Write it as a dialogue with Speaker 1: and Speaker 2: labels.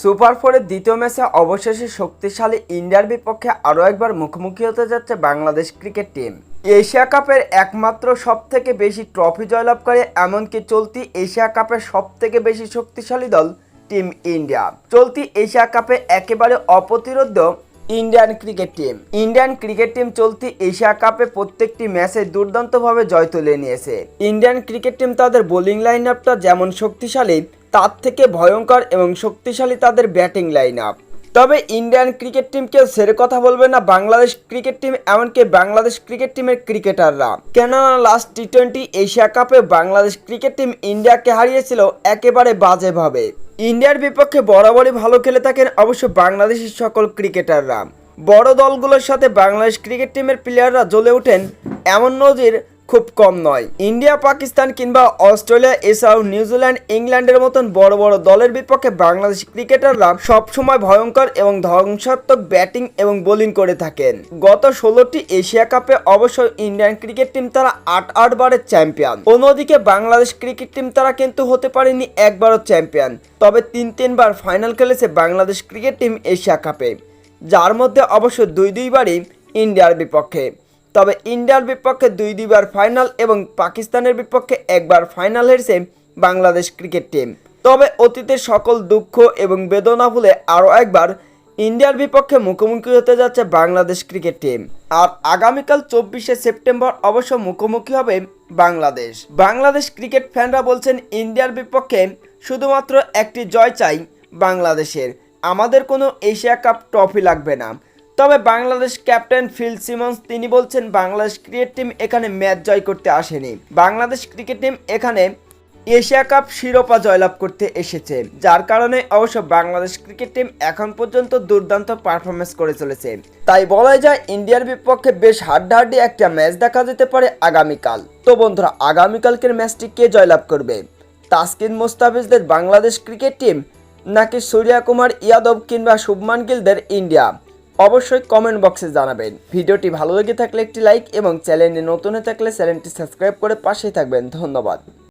Speaker 1: Super ফোরের দ্বিতীয় ম্যাচে অবশেষে শক্তিশালী ইন্ডিয়ার বিপক্ষে আরও একবার মুখোমুখি হতে যাচ্ছে বাংলাদেশ ক্রিকেট টিম। এশিয়া কাপের একমাত্র সব থেকে বেশি ট্রফি জয়লাভ করে এমনকি চলতি এশিয়া কাপের সব থেকে বেশি শক্তিশালী দল টিম ইন্ডিয়া। চলতি এশিয়া কাপে একেবারে অপ্রতিরোধ্য Indian cricket team. Indian cricket team চলতি এশিয়া কাপে প্রত্যেকটি ম্যাচে দুর্দান্তভাবে জয় তুলে নিয়েছে। ইন্ডিয়ান ক্রিকেট টিম তাদের বোলিং লাইন আপটা যেমন শক্তিশালী তার থেকে ভয়ঙ্কর এবং শক্তিশালী তাদের ব্যাটিং লাইন আপ তবে ইন্ডিয়ান ক্রিকেট টিমকে সেরে কথা বলবে না, বাংলাদেশ ক্রিকেট টিম এমনকি বাংলাদেশ ক্রিকেট টিমের ক্রিকেটাররা। কেননা লাস্ট টি টোয়েন্টি এশিয়া কাপে বাংলাদেশ ক্রিকেট টিম ইন্ডিয়াকে হারিয়েছিল একেবারে বাজেভাবে। ইন্ডিয়ার বিপক্ষে বরাবরই ভালো খেলে থাকেন অবশ্য বাংলাদেশের সকল ক্রিকেটাররা। বড় দলগুলোর সাথে বাংলাদেশ ক্রিকেট টিমের প্লেয়াররা জ্বলে ওঠেন এমন নজির খুব কম নয়। ইন্ডিয়া, পাকিস্তান কিংবা অস্ট্রেলিয়া, এছাড়াও নিউজিল্যান্ড, ইংল্যান্ডের মতন বড় বড় দলের বিপক্ষে বাংলাদেশ ক্রিকেটাররা সবসময় ভয়ঙ্কর এবং ধ্বংসাত্মক ব্যাটিং এবং বোলিং করে থাকেন। গত ষোলোটি এশিয়া কাপে অবশ্য ইন্ডিয়ান ক্রিকেট টিম তারা আট আট বারের চ্যাম্পিয়ন। অন্যদিকে বাংলাদেশ ক্রিকেট টিম তারা কিন্তু হতে পারেনি একবারও চ্যাম্পিয়ন। তবে তিন তিনবার ফাইনাল খেলেছে বাংলাদেশ ক্রিকেট টিম এশিয়া কাপে, যার মধ্যে অবশ্য দুই দুইবারই ইন্ডিয়ার বিপক্ষে। তবে ইন্ডিয়ার বিপক্ষে দুই দুইবার ফাইনাল এবং পাকিস্তানের বিপক্ষে একবার ফাইনাল হেরেছে বাংলাদেশ ক্রিকেট টিম। তবে অতীতের সকল দুঃখ এবং বেদনা ভুলে আরও একবার ইন্ডিয়ার বিপক্ষে মুখোমুখি হতে যাচ্ছে বাংলাদেশ ক্রিকেট টিম। আর আগামীকাল চব্বিশে সেপ্টেম্বর অবশ্য মুখোমুখি হবে বাংলাদেশ। বাংলাদেশ ক্রিকেট ফ্যানরা বলছেন, ইন্ডিয়ার বিপক্ষে শুধুমাত্র একটি জয় চাই বাংলাদেশের। আমাদের কোনো এশিয়া কাপ ট্রফি লাগবে না। তবে বাংলাদেশ ক্যাপ্টেন ফিল সিমন্স তিনি বলছেন, বাংলাদেশ ক্রিকেট টিম এখানে ম্যাচ জয় করতে আসেনি। বাংলাদেশ ক্রিকেট টিম এখানে এশিয়া কাপ শিরোপা জয়লাভ করতে এসেছে, যার কারণে অবশ্য বাংলাদেশ ক্রিকেট টিম এখন পর্যন্ত দুর্দান্ত পারফরমেন্স করে চলেছে। তাই বলা যায়, ইন্ডিয়ার বিপক্ষে বেশ হাড্ডাহাড্ডি একটা ম্যাচ দেখা যেতে পারে আগামীকাল। তো বন্ধুরা, আগামীকালকের ম্যাচটি কে জয়লাভ করবে? তাসকিন মোস্তাফিজদের বাংলাদেশ ক্রিকেট টিম নাকি সূর্যা কুমার ইয়াদব কিংবা শুভমান গিলদের ইন্ডিয়া? অবশ্যই কমেন্ট বক্সে জানাবেন। ভিডিওটি ভালো লেগে থাকলে একটি লাইক এবং চ্যানেলে নতুন হয়ে থাকলে চ্যানেলটি সাবস্ক্রাইব করে পাশেই থাকবেন। ধন্যবাদ।